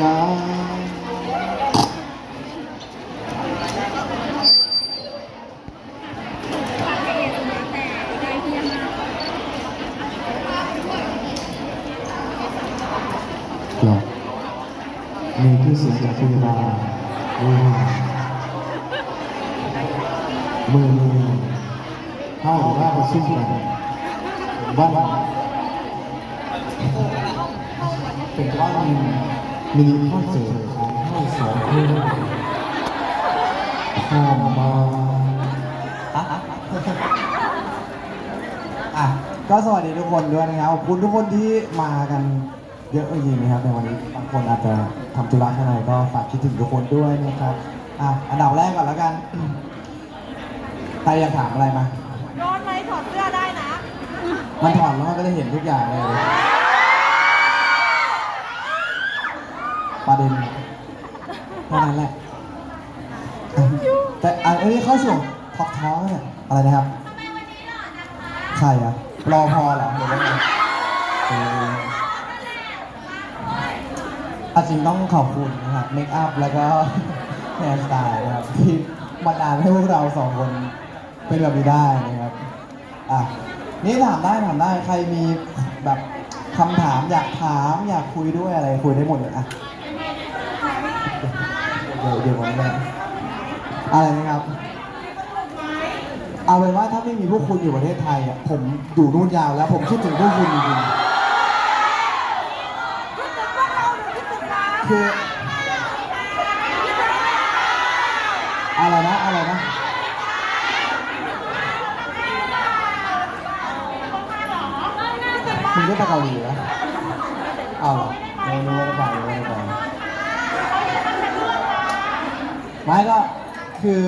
ยาหรอมีชื่เสียงจากพยาบาลว่าเมื่อมือเข้าหรือว่าประชุมกันบ้านเป็นบ้าน มินิคอนเสิร์ตของเข้าสองเพลงข้ามมาอะก็สวัสดีทุกคนด้วยนะครับขอบคุณทุกคนที่มากันเยอะจริงๆนะครับในวันนี้บางคนอาจจะทำธุระข้างในก็ฝากคิดถึงทุกคนด้วยนะครับอะอันดับแรกก่อนแล้วกันใครอยากถามอะไรมาร้อนไหมถอดเสื้อได้นะ มันถอดแล้วมันก็จะเห็นทุกอย่างเลย ประเด็นเท่านั้นแหละอะแต่อันนี้เข้าช่วงท็อกท้อเนี่ยอะไรนะครับใครอะรอพอเหรอหรือว่าไงเอออาจริงต้องขอบคุณนะครับเมคอัพแล้วก็แฮร์สไตล์นะครับที่บันดาลให้พวกเราสองคนเป็นแบบนี้ได้นะครับอะนี่ถามได้ถามได้ใครมีแบบคำถามอยากถามอยากคุยด้วยอะไรคุยได้หมดเลยอะ เดี๋ยวเดี๋ยวผมจะอะไรนะครับเอาเป็นว่าถ้าไม่มีพวกคุณอยู่ประเทศไทยอะผมอยู่นู่นยาวแล้ว ผมคิดถึงพวกคุณจริงๆคืออะไรนะอะไรนะมึงก็ไปเกาหลีแล้วเอาเหรอไม่รู้ว่าจะไปไม่ได้ไป ไม่ก็คือ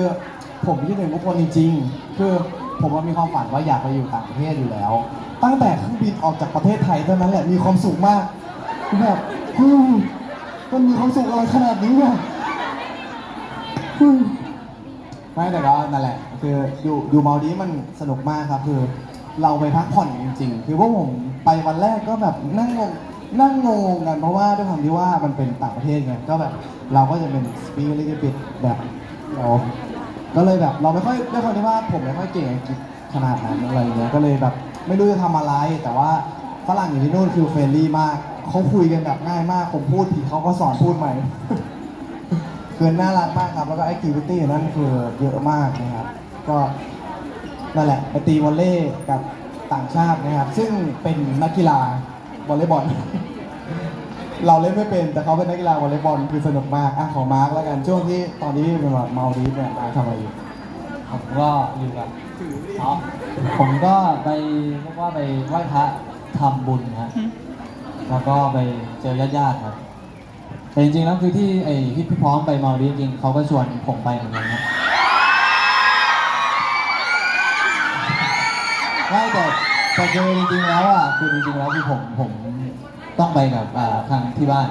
ผมคิดถึงทุกคนจริงๆ คือผมว่ามีความฝันว่าอยากไปอยู่ต่างประเทศอยู่แล้ว ตั้งแต่เครื่องบินออกจากประเทศไทยเท่านั้นแหละมีความสุขมากคือแบบเฮ้ยมันมีความสุขอะไรขนาดนี้วะเฮ้ยไม่แต่ก็นั่นแหละ คืออยู่ดูมาลดีมันสนุกมากครับคือ เราไปพักผ่อนจริง ๆ คือพวกผมไปวันแรกก็แบบนั่งงง นั่งงงกันเพราะว่าด้วยความที่ว่ามันเป็นต่างประเทศไงก็แบบเราก็จะเป็นสปีกลิปิดแบบเราก็เลยแบบเราไม่ค่อยด้วยความที่ว่าผมไม่ค่อยเก่งอังกฤษขนาดนั้นอะไรเงี้ยก็เลยแบบไม่รู้จะทำอะไร แต่ว่าฝรั่งอยู่ที่นู่นคือเฟรนลี่มากเขาคุยกันแบบง่ายมากผมพูดผิดเขาก็สอนพูดใหม่คือน่ารักมากครับแล้วก็แอคทิวิตี้นั่นคือเยอะมากนะครับ ก็นั่นแหละไปตีวอลเลย์กับต่างชาตินะครับ ซึ่งเป็นนักกีฬา วอลเลย์บอล เราเล่นไม่เป็นแต่เขาเป็นนักกีฬาวอลเลย์บอลคือสนุกมากอะของมาร์กแล้วกันช่วงที่ตอนนี้เป็นแบบเมาดีฟเนี่ยมาร์คทำอะไรอยู่ผมก็อยู่กับอ๋อผมก็ไปเรียกว่าไปไหว้พระทำบุญฮะแล้วก็ไปเจอญาติๆครับแต่จริงๆแล้วคือที่ไอ้ที่พี่พร้อมไปมาดีฟจริงๆเขาก็ชวนผมไปเหมือนกันครับไม่แต่ แต่คือจริงๆแล้วอะคือจริงๆแล้วคือผมผมต้องไปกับอ่าทางที่บ้าน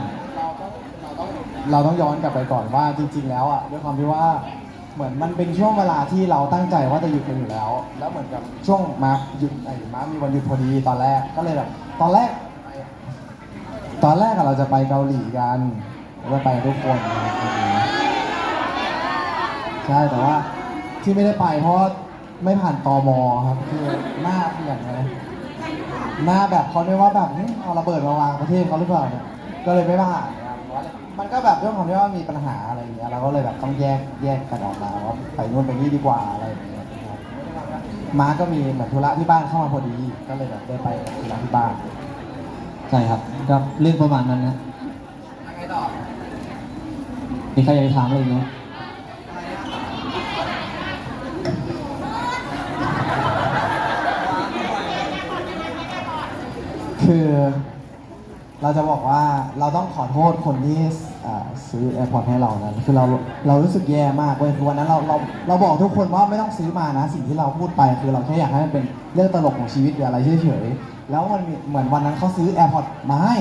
เราต้องย้อนกลับไปก่อนว่าจริง ๆ แล้วอะด้วยความที่ว่าเหมือนมันเป็นช่วงเวลาที่เราตั้งใจว่าจะหยุดกันอยู่แล้ว แล้วเหมือนกับช่วงมาหยุดไอ้มามีวันหยุดพอดีตอนแรกก็เลยแบบตอนแรก ตอนแรกอะเราจะไปเกาหลีกันเราจะไปทุกคนใช่แต่ว่าที่ไม่ได้ไปเพราะ ไม่ผ่านตมครับคือหน้าเปลี่ยนเลยหน้าแบบเขาเรียกว่าแบบเฮ้ยเอาระเบิดมาวางประเทศเขาหรือเปล่าเนี่ยก็เลยไม่ผ่านนะครับเพราะว่ามันก็แบบเรื่องของที่ว่ามีปัญหาอะไรอย่างเงี้ยเราก็เลยแบบต้องแยกแยกกันออกมาว่าไปนู่นไปนี่ดีกว่าอะไรอย่างเงี้ยนะครับมาก็มีเหมือนธุระที่บ้านเข้ามาพอดีก็เลยแบบได้ไปกับธุระที่บ้านใช่ครับก็เรื่องประมาณนั้นนะมีใครอยากจะถามอะไรอีกไหม คือเราจะบอกว่าเราต้องขอโทษคนที่อ่าซื้อ AirPods ให้เรานะคือเราเรารู้สึกแย่มากเว้ยคือวันนั้นเราเราเราบอกทุกคนว่าไม่ต้องซื้อมานะ สิ่งที่เราพูดไปคือเราแค่อยากให้มันเป็นเรื่องตลกของชีวิตหรืออะไรเฉยๆแล้วมันมีเหมือนวันนั้นเขาซื้อ AirPods มาให้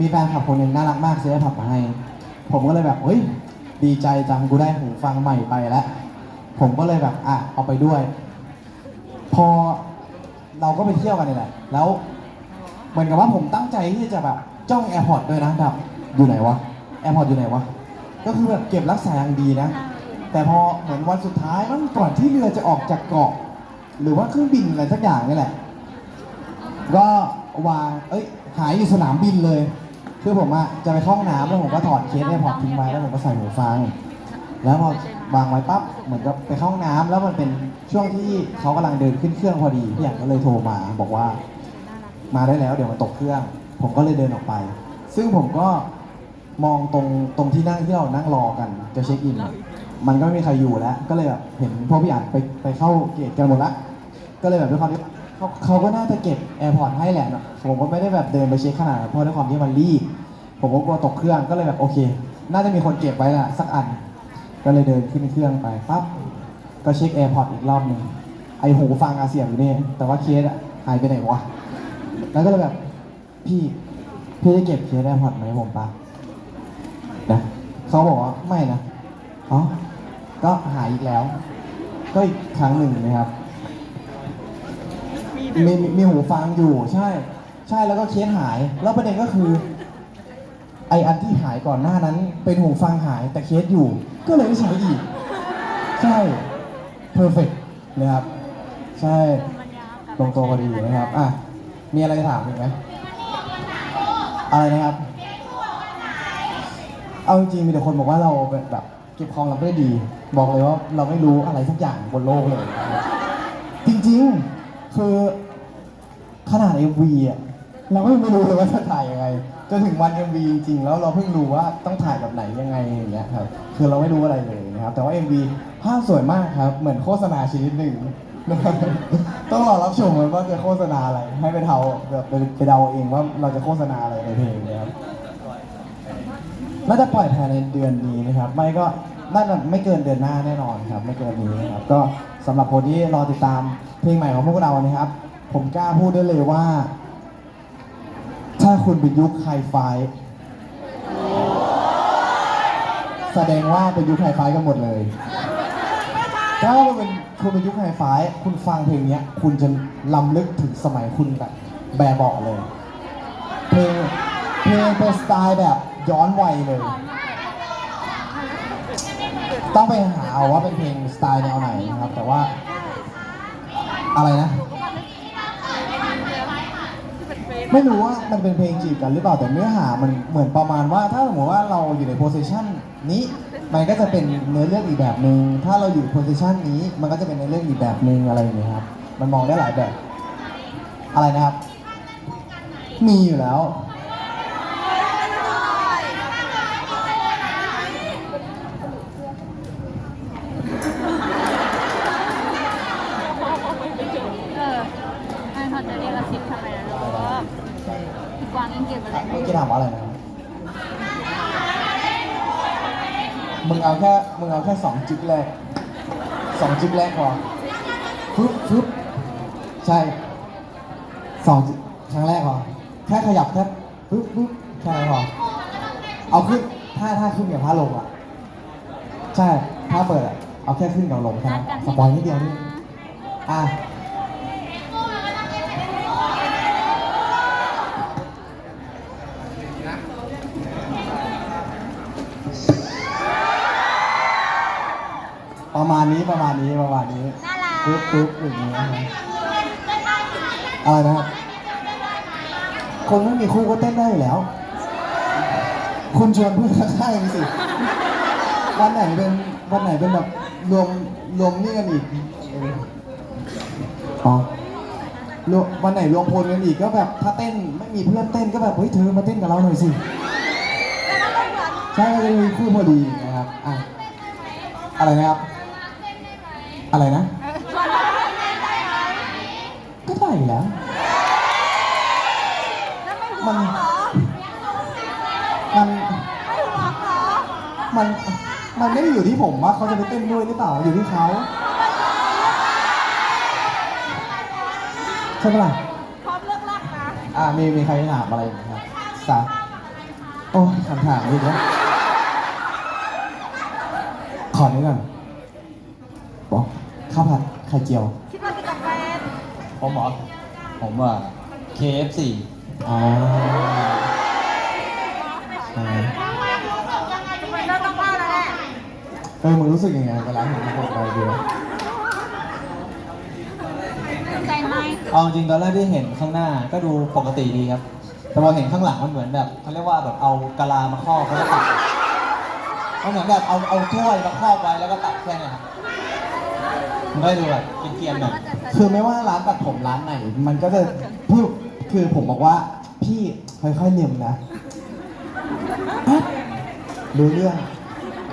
มีแฟนคลับคนหนึ่งน่ารักมากซื้อ AirPods มาให้ ผมก็เลยแบบเฮ้ยดีใจจังกูได้หูฟังใหม่ไปแล้ว ผมก็เลยแบบอะเอาไปด้วย พอเราก็ไปเที่ยวกันนี่แหละแล้ว มือนกับว่าผมตั้งใจที่จะแบบจ้องแอร์พอร์ตด้วยนะแบบอยู่ไหนวะแอร์พอร์ตอยู่ไหนวะก็คือแบบเก็บรักษาอย่างดีนะ แต่พอเหมือนวันสุดท้ายมันก่อนที่เรือจะออกจากเกาะ หรือว่าเครื่องบินอะไรสักอย่างนี่แหละ ก็วางเอ้ยหายอยู่สนามบินเลย คือผมอะจะไปเข้าห้องน้ำแล้วผมก็ถอดเคสแอร์พอร์ตทิ้งไว้แล้วผมก็ใส่หูฟัง แล้วพอวางไว้ปั๊บเหมือนกับไปเข้าห้องน้ำแล้วมันเป็นช่วงที่เขากำลังเดินขึ้นเครื่องพอดีพี่อยากก็เลยโทรมาบอกว่า มาได้แล้วเดี๋ยวมันตกเครื่อง ผมก็เลยเดินออกไป ซึ่งผมก็มองตรงตรงที่นั่งที่เรานั่งรอกันจะเช็คอิน มันก็ไม่มีใครอยู่แล้ว ก็เลยแบบเห็นพวกพี่อ่านไปไปเข้าเกตกันหมดละก็เลยแบบด้วยความที่เขาเขาก็น่าจะเก็บแอร์พอร์ตให้แหละนะผมก็ไม่ได้แบบเดินไปเช็คขนาดนั้นเพราะด้วยความที่มันรีบ ผมก็กลัวตกเครื่องก็เลยแบบโอเค น่าจะมีคนเก็บไว้ละสักอัน ก็เลยเดินขึ้นเครื่องไปปั๊บก็เช็คแอร์พอร์ตอีกรอบหนึ่งไอหูฟังอาเซียนอยู่นี่แต่ว่าเคสอะหายไปไหนวะ แล้วก็เลยแบบ พี่พี่จะเก็บเคสแอร์พอร์ตไหมผมปะนะเขาบอกว่าไม่นะอ๋อก็หายอีกแล้ว ก็อีกครั้งหนึ่งนะครับมีมีมีหูฟังอยู่ใช่ ใช่แล้วก็เคสหาย แล้วประเด็นก็คือ ไออันที่หายก่อนหน้านั้น เป็นหูฟังหายแต่เคสอยู่ ก็เลยไม่ใช้อีก ใช่เพอร์เฟกนะครับ ใช่ตรงตัวพอดีนะครับอะ มีอะไรถามอีกไหมอะไรนะครับ เอาจริงๆมีแต่คนบอกว่าเราแบบแบบเก็บความลับได้ดี บอกเลยว่าเราไม่รู้อะไรสักอย่างบนโลกเลย จริงๆคือขนาด MV อะเราก็ยังไม่รู้เลยว่าจะถ่ายยังไงจนถึงวัน MV จริงๆแล้วเราเพิ่งรู้ว่าต้องถ่ายแบบไหนยังไงอย่างเงี้ยครับคือเราไม่รู้อะไรเลยนะครับแต่ว่า MV ภาพสวยมากครับ เหมือนโฆษณาชนิดหนึ่ง ต้องรอรับชมว่าจะโฆษณาอะไร ให้ไปเดาแบบไปเดาเองว่าเราจะโฆษณาอะไรในเพลงนะครับน่าจะปล่อยภายในเดือนนี้นะครับ ไม่ก็น่าจะไม่เกินเดือนหน้าแน่นอนครับ ไม่เกินนี้นะครับ ก็สำหรับคนที่รอติดตามเพลงใหม่ของพวกเรานะครับ ผมกล้าพูดได้เลยว่า ถ้าคุณเป็นยุคไฮไฟแสดงว่าเป็นยุคไฮไฟกันหมดเลยถ้าเป็น คุณเป็นยุคไฮไฟว์คุณฟังเพลงเนี้ย คุณจะล้ำลึกถึงสมัยคุณแบบแบบเบาะเลย เพลงเพลงเป็นสไตล์แบบย้อนวัยเลย ต้องไปหาเอาว่าเป็นเพลงสไตล์แนวไหนนะครับ แต่ว่า อะไรนะ ไม่รู้ว่ามันเป็นเพลงจีบกันหรือเปล่าแต่เนื้อหามันเหมือนประมาณว่า ถ้าสมมติว่าเราอยู่ในโพสิชันนี้ มันก็จะเป็นเนื้อเรื่องอีกแบบหนึ่งถ้าเราอยู่โพสิชันนี้มันก็จะเป็นเนื้อเรื่องอีกแบบหนึ่งอะไรอย่างเงี้ยครับ มันมองได้หลายแบบ อะไรนะครับ มีอยู่แล้ว เออไม่พอจะเรียกกระซิบทำไมนะลูกพี่กวางยังเก็บอะไรเมื่อกี้ถามว่าอะไรนะ มึงเอาแค่ มึงเอาแค่สองจิ๊กแรกสองจิ๊กแรกพอฟึบฟึบใช่สองจิ๊กครั้งแรกพอแค่ขยับแค่ฟึบฟึบแค่นั้นพอเอาขึ้นถ้าถ้าขึ้นกับถ้าลงอะ ใช่ ถ้าเปิดอะ เอาแค่ขึ้นกับลงแค่นั้นสปอยนิดเดียวนี่อะ ประมาณนี้ประมาณนี้ประมาณนี้น่ารักปึ๊บปึ๊บอย่างนี้นะฮะอะไรนะครับคนไม่มีคู่ก็เต้นได้อยู่แล้ว คุณชวนเพื่อนข้างๆกันสิวันไหนเป็นวันไหนเป็นแบบรวมรวมนี่กันอีกอ๋อรวมวันไหนรวมพลกันอีกก็แบบถ้าเต้นไม่มีเพื่อนเต้นก็แบบเฮ้ยเธอมาเต้นกับเราหน่อยสิใช่ก็จะมีคู่พอดีนะครับอะอะไรนะครับ อะไรนะ ก็ได้อยู่แล้ว มัน มัน มัน มันไม่ได้อยู่ที่ผมว่าเขาจะไปเต้นด้วยหรือเปล่า อยู่ที่เขาใช่ปะล่ะพร้อมเลิกลักนะอ่า มี มีใครถามอะไรไหมครับสาโอ้ยคำถามอีกแล้ว ขอนี้ก่อนบอก ข้าวผัดไข่เจียว คิดว่าจะกับแฟนผมเหรอผมว่า KFC อ่าใช่เออมึงรู้สึกยังไงเวลาเห็นทุกคนไปดูใจไหมเอาจริงตอนแรกที่เห็นข้างหน้าก็ดูปกติดีครับ แต่พอเห็นข้างหลังมันเหมือนแบบเขาเรียกว่าแบบเอากะลามาครอบแล้วก็ตัดมันเหมือนแบบเอาเอาถ้วยมาครอบไว้แล้วก็ตัดแค่เนี้ครับ มันก็ดูแบบเกรียนๆหน่อยคือไม่ว่าร้านตัดผมร้านไหน มันก็จะพูดคือผมบอกว่า พี่ค่อยๆเนียมนะแป๊บรู้เรื่อง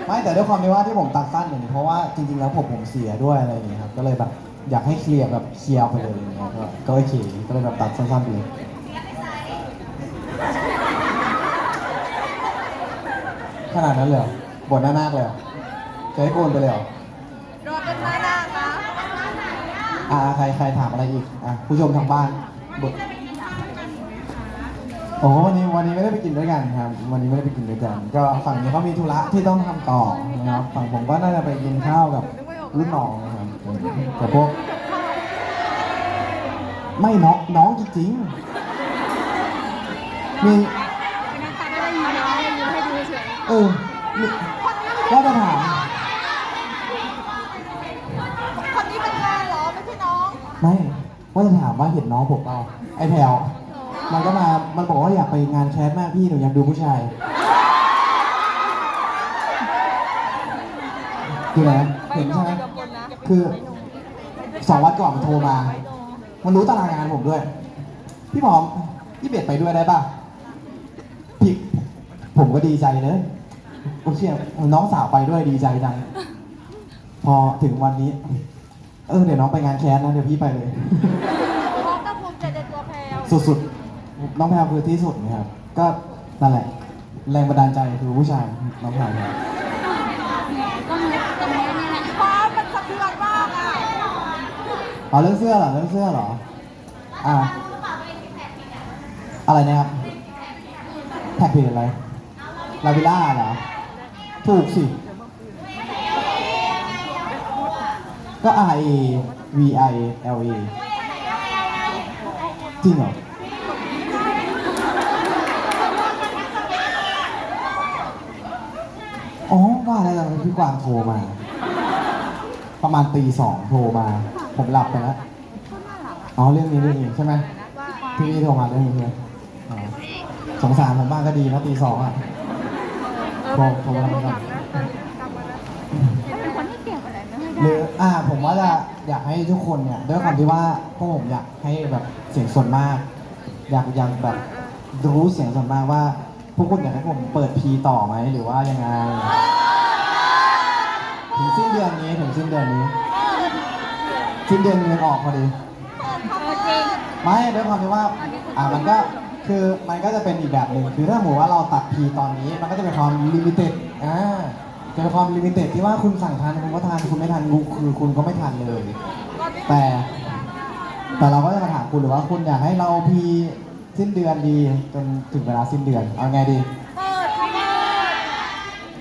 ไม่แต่ด้วยความที่ว่าที่ผมตัดสั้นอย่างนี้เพราะว่าจริงๆแล้วผมผมเสียด้วยอะไรอย่างเงี้ยครับก็เลยแบบอยากให้เคลียร์แบบเคลียร์ไปเลยอย่างเงี้ยก็ก็โอเคก็เลยแบบตัดสั้นๆไปเลยขนาดนั้นเลยเหรอ บทหน้านาคเลยเหรอจะให้โกนไปเลยเหรอ รอเป็นไม้ด่างนะ อ่าใครใครถามอะไรอีกอะผู้ชมทางบ้านบทโอ้วันนี้วันนี้ไม่ได้ไปกินด้วยกันครับ วันนี้ไม่ได้ไปกินด้วยกัน ก็ฝั่งนี้เขามีธุระที่ต้องทำต่อนะครับฝั่งผมก็น่าจะไปกินข้าวกับรุ่นน้องนะครับกับพวก ไม่น้องน้องจริงๆมีเป็นนักตัดได้ยินน้องได้ยินให้ดูเฉยเออมีก็จะถาม คนนี้เป็นแฟนเหรอไม่ใช่น้อง ไม่ ว่าจะถามว่าเห็นน้องผมเปล่าไอ้แพลวมันก็มามันบอกว่าอยากไปงานแคสมากพี่หนูอยากดูผู้ชายคืออะไรนะเห็นใช่ไหมคือสองวันก่อนมันโทรมา มันรู้ตารางงานผมด้วย พี่หมอมพี่เบ็ดไปด้วยได้ป่ะพี่ผมก็ดีใจเลยโอเชี่ยน้องสาวไปด้วยดีใจจัง พอถึงวันนี้ เออเดี๋ยวน้องไปงานแคสนะเดี๋ยวพี่ไปเลย น้องก็ภูมิใจในตัวแพลวสุดๆ น้องแพรวคือที่สุดนะครับ ก็นั่นแหละ แรงบันดาลใจคือผู้ชายน้องแพรวครับก็มีตรงนี้นี่แหละฟ้ามันสะเทือนมากอะเอาเรื่องเสื้อเหรอเรื่องเสื้อเหรอ อ่า อะไรนะครับ แท็กเพจอะไร ลาวิล่าเหรอ ถูกสิ ก็ R A V I L A จริงเหรอ อ๋อว่าอะไรกันพี่กวางโทรมา ประมาณตีสองโทรมา ผมหลับไปแล้วอ๋อเรื่องนี้เรื่องนี้ใช่ไหมที่พี่โทรมาเรื่องนี้ใช่ไหมอ๋อสงสารผมบ้างก็ดีนะตีสองอะโทรโทรมาครับ เป็นคนที่เก่งอะไรไม่ ห ได้ รืออ่า ผมว่าจะอยากให้ทุกคนเนี่ยด้วยความที่ว่าพวกผมอยากให้แบบเสียงส่วนมาก อยากอยากแบบรู้เสียงส่วนมากว่าพวกคุณอยากให้ผมเปิดพีต่อไหมหรือว่ายังไงถึงสิ้นเดือนนี้ถึงสิ้นเดือนนี้สิ้นเดือนเงินออกพอดี ไม่ด้วยความที่ว่าอ่ามันก็คือมันก็จะเป็นอีกแบบหนึ่งคือถ้าหมูว่าเราตัดพีตอนนี้ มันก็จะเป็นความลิมิเต็ดอ่า แต่ความลิมิเต็ดที่ว่าคุณสั่งทานคุณก็ทานคุณไม่ทานกูคือคุณก็ไม่ทานเลย แต่ แต่เราก็จะมาถามคุณหรือว่าคุณอยากให้เราพีสิ้นเดือนดีจนถึงเวลาสิ้นเดือนเอาไงดีเปิดทำไม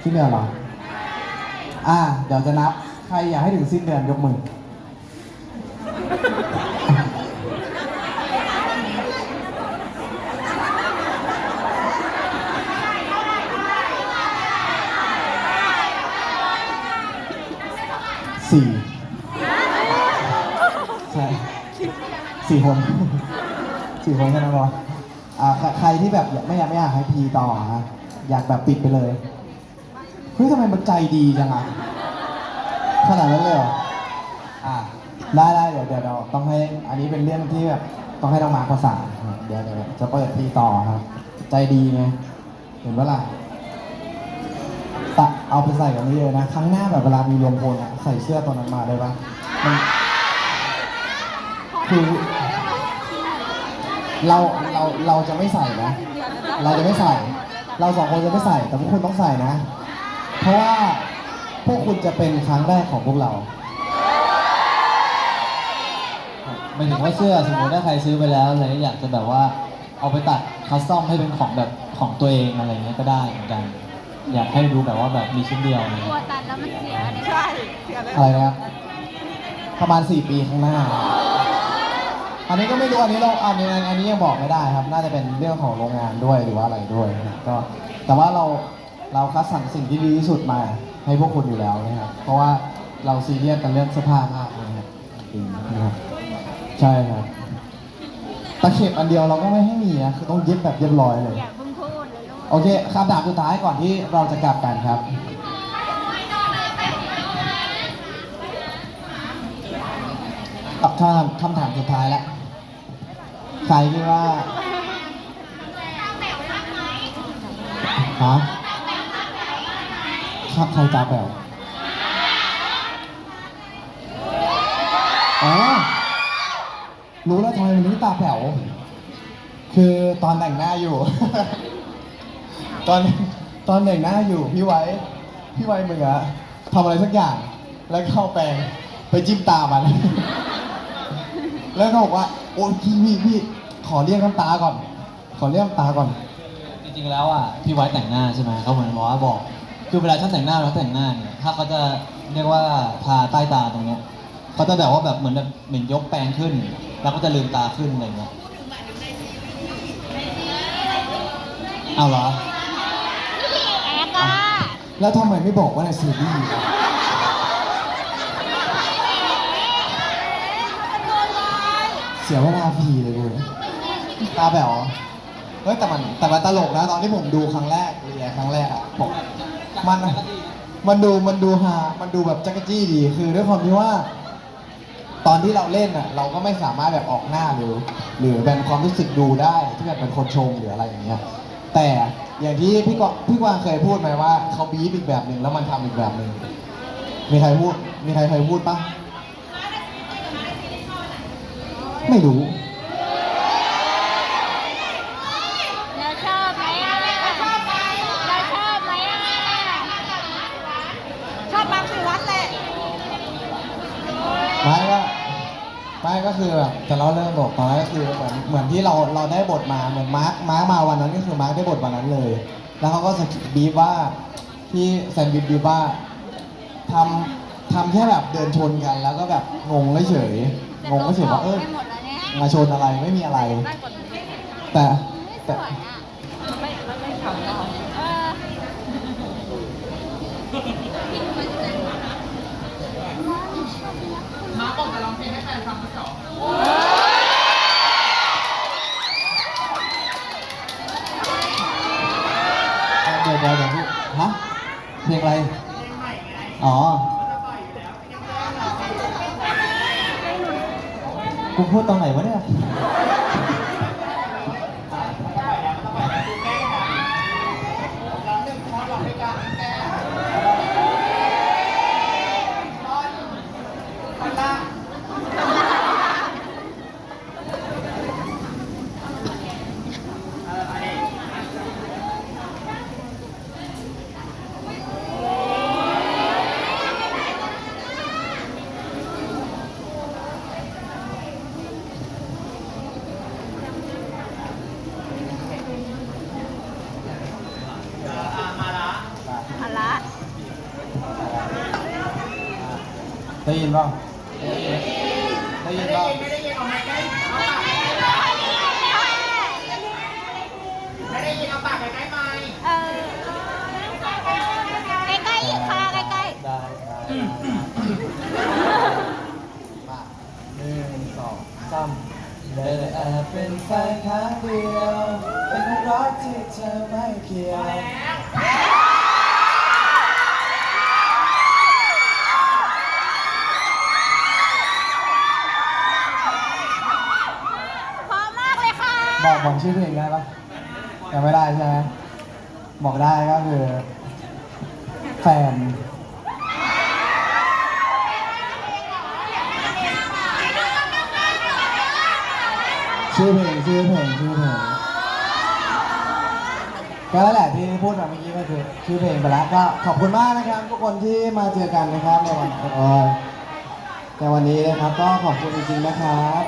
สิ้นเดือนเหรออ่าเดี๋ยวจะนับใครอยากให้ถึงสิ้นเดือนยกมือ สี่ใช่สี่คนสี่คนแค่นั้นพออ่าใครใครที่แบบไม่อยากไม่อยากให้พีต่อฮะอยากแบบปิดไปเลยเฮ้ยทำไมมันใจดีจังอะขนาดนั้นเลยเหรออ่าได้ได้เดี๋ยวเดี๋ยวเราต้องให้อันนี้เป็นเรื่องที่แบบต้องให้น้องมาร์คประสาเดี๋ยวเดี๋ยวจะเปิดพีต่อครับ ใจดีไงเห็นว่าล่ะ เอาไปใส่กันเยอะๆนะ ครั้งหน้าแบบเวลามีรวมพลอะใส่เสื้อตัวนั้นมาได้ปะมันคือเราเราเราจะไม่ใส่นะ เราจะไม่ใส่ เราสองคนจะไม่ใส่ แต่พวกคุณต้องใส่นะ เพราะว่าพวกคุณจะเป็นครั้งแรกของพวกเราหมายถึงว่าเสื้อสมมติถ้าใครซื้อไปแล้วอะไรอยากจะแบบว่า เอาไปตัดคัสตอมให้เป็นของแบบของตัวเองอะไรเงี้ยก็ได้เหมือนกัน อยากให้ดูแบบว่าแบบมีชิ้นเดียวอะไรกลัเงี้วยตัดแล้วมันเสียเนี่ยใช่อะไรนะครับประมาณ 4 ปีข้างหน้า อันนี้ก็ไม่รู้อันนี้เราอันนี้อันนี้ยังบอกไม่ได้ครับ น่าจะเป็นเรื่องของโรงงานด้วยหรือว่าอะไรด้วยนะครับก็แต่ว่าเราเราคัดสรรสิ่งที่ดีที่สุดมาให้พวกคุณอยู่แล้วนะครับเพราะว่าเราซีเรียสกันเรื่องเสื้อผ้ามากนะครับจริงนะครับใช่ครับตะเข็บอันเดียวเราก็ไม่ให้มีนะคือต้องเย็บแบบเรียบร้อยเลย อย่าเพิ่งพูดเลยลูก โอเคคำถามสุดท้ายก่อนที่เราจะกลับกันครับ กับคำถามคำถามสุดท้ายแล้ว ใครคิดว่าฮะครับใครตาแป๋วอ๋อรู้แล้วทำไมวันนี้ตาแป๋ว คือตอนแต่งหน้าอยู่ ตอนตอนแต่งหน้าอยู่พี่ไว้พี่ไว้มึงอะทำอะไรสักอย่าง แล้วเข้าแปรงไปจิ้มตามัน แล้วก็บอกว่าโอ้ยพี่พี่พี่ขอเรียกน้ำตาก่อน ขอเรียกน้ำตาก่อน จริงๆแล้วอะพี่ไว้แต่งหน้าใช่ไหมเขาเหมือนบอกว่าบอก คือเวลาช่างแต่งหน้าแล้วแต่งหน้าเนี่ยถ้าเขาจะเรียกว่าทาใต้ตาตรงเนี้ยเขาจะแบบว่าแบบเหมือนแบบเหมือนยกแปรงขึ้น แล้วก็จะลืมตาขึ้นอะไรเงี้ยเอาเหรอแอ๊กอะ แล้วทำไมไม่บอกว่าในซีรีส์เสียเวลาพีเลยกูตาแป๋วเฮ้ยแต่มันแต่มันตลกนะตอนที่ผมดูครั้งแรกเรียนครั้งแรกอะผมมันมันดูมันดูฮามันดูแบบจักรจี้ดีคือด้วยความที่ว่า ตอนที่เราเล่นอะเราก็ไม่สามารถแบบออกหน้าหรือ หรือเป็นความรู้สึกดูได้ที่แบบเป็นคนชมหรืออะไรอย่างเงี้ยแต่ อย่างที่พี่กวางพี่กวางเคยพูดไหมว่าเขาบีบอีกแบบหนึ่งแล้วมันทำอีกแบบหนึ่งมีใครพูดมีใครเคยพูดปะไม่รู้ เราชอบไหมอะเราชอบไหมเราชอบไหมอะชอบมังสิวัดแหละ ไม่ก็ไม่ ก็คือแบบจะเล่าเรื่องบทตอนนั้นก็คือเหมือนเหมือนที่เราเราได้บทมาเหมือนมาร์คมาร์คมาวันนั้นก็คือมาร์คได้บทวันนั้นเลย แล้วเขาก็สกิปบีฟว่าที่แซนด์วิชบีฟว่าทำทำแค่แบบเดินชนกัน แล้วก็แบบงงเฉยๆงงเฉยๆว่าเออไม่หมดแล้วเนี่ยมาชนอะไรไม่มีอะไรได้กดนี้แต่ไม่สแต่ วยอะไม่ไม่ขำหรอเออ เดี๋ยวเดี๋ยวเดี๋ยวพี่ฮะเพลงอะไรอ๋อกู พูดตรงไหนวะเนี่ย หันละ ได้ยินเปล่าได้ยินเปล่าเออใกล้ๆอีกค่ะใกล้ได้ได้มาหนึ่งสองสามได้แต่แอบเป็นแฟนครั้งเดียว เป็นความรักที่เธอไม่เกี่ยว ๆพร้อมมากเลยค่ะ บอกชื่อเพลงได้ปะยังไม่ได้ใช่ไหมบอกได้ก็คือแฟนชื่อเพลงชื่อเพลงชื่อเพลงก็แล้วแหละที่พูดมาเมื่อกี้ก็คือชื่อเพลงไปแล้วก็ขอบคุณมากนะครับ ทุกคนที่มาเจอกันนะครับในวันเอ่อในวันนี้นะครับ ก็ขอบคุณจริงๆนะครับ